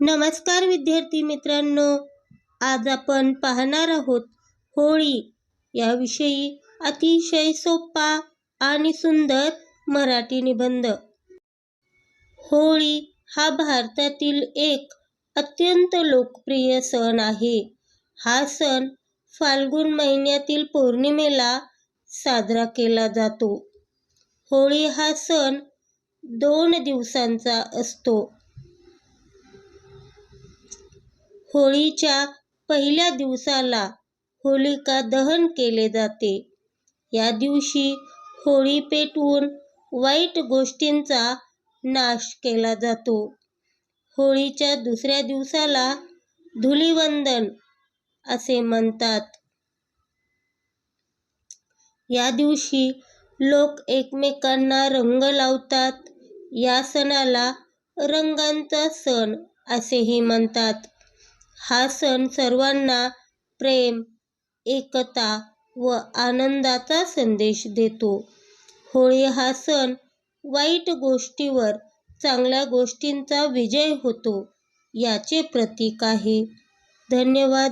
नमस्कार विद्यार्थी मित्रांनो आज आपण पाहणार आहोत होळी. याविषयी अतिशय सोपा आणि सुंदर मराठी निबंध. होळी हा भारतातील एक अत्यंत लोकप्रिय सण आहे. हा सण फाल्गुन महिन्यातील पौर्णिमेला साजरा केला जातो. होळी हा सण दोन दिवसांचा असतो. होळीच्या पहिल्या दिवसाला होलिका दहन केले जाते. या दिवशी होळी पेटवून वाईट गोष्टींचा नाश केला जातो. होळीच्या दुसऱ्या दिवसाला धुलिवंदन असे म्हणतात. या दिवशी लोक एकमेकांना रंग लावतात. या सणाला रंगांचा सण असेही म्हणतात. हा सण सर्वांना प्रेम एकता व आनंदाचा संदेश देतो. होळी हा सण वाईट गोष्टीवर चांगल्या गोष्टींचा विजय होतो याचे प्रतीक आहे. धन्यवाद.